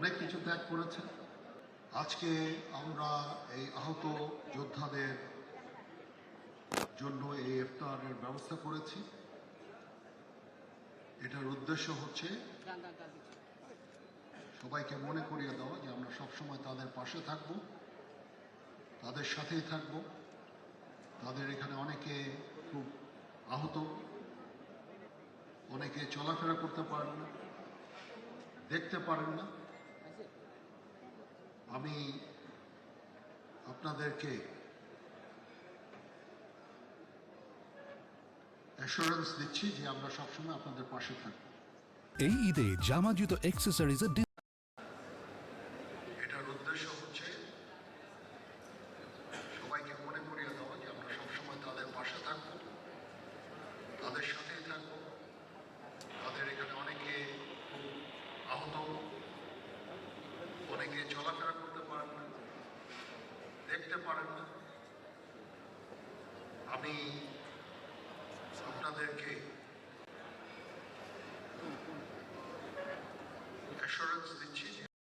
অনেক কিছু ত্যাগ করেছেন। আজকে আমরা এই আহত যোদ্ধাদের জন্য এই ইফতারের ব্যবস্থা করেছি। এটার উদ্দেশ্য হচ্ছে সবাইকে মনে করিয়ে দেওয়া যে আমরা সবসময় তাদের পাশে থাকব, তাদের সাথেই থাকব। তাদের এখানে অনেকে খুব আহত, অনেকে চলাফেরা করতে পারেন না, দেখতে পারেন না। আমি আপনাদেরকে অ্যাসুরেন্স দিচ্ছি যে আমরা সবসময় আপনাদের পাশে থাকব। এই ঈদে জামা জুতো অ্যাক্সেসরিজের এটার উদ্দেশ্য হচ্ছে সবাইকে মনে করিয়ে দেওয়া যে আমরা সবসময় তাদের পাশে থাকব তাদের সাথেই থাকব তাদের এখানে অনেকে খুব আহত অনেকে চলাফেরা করতে পারেন না দেখতে পারেন না। আমি আপনাদেরকে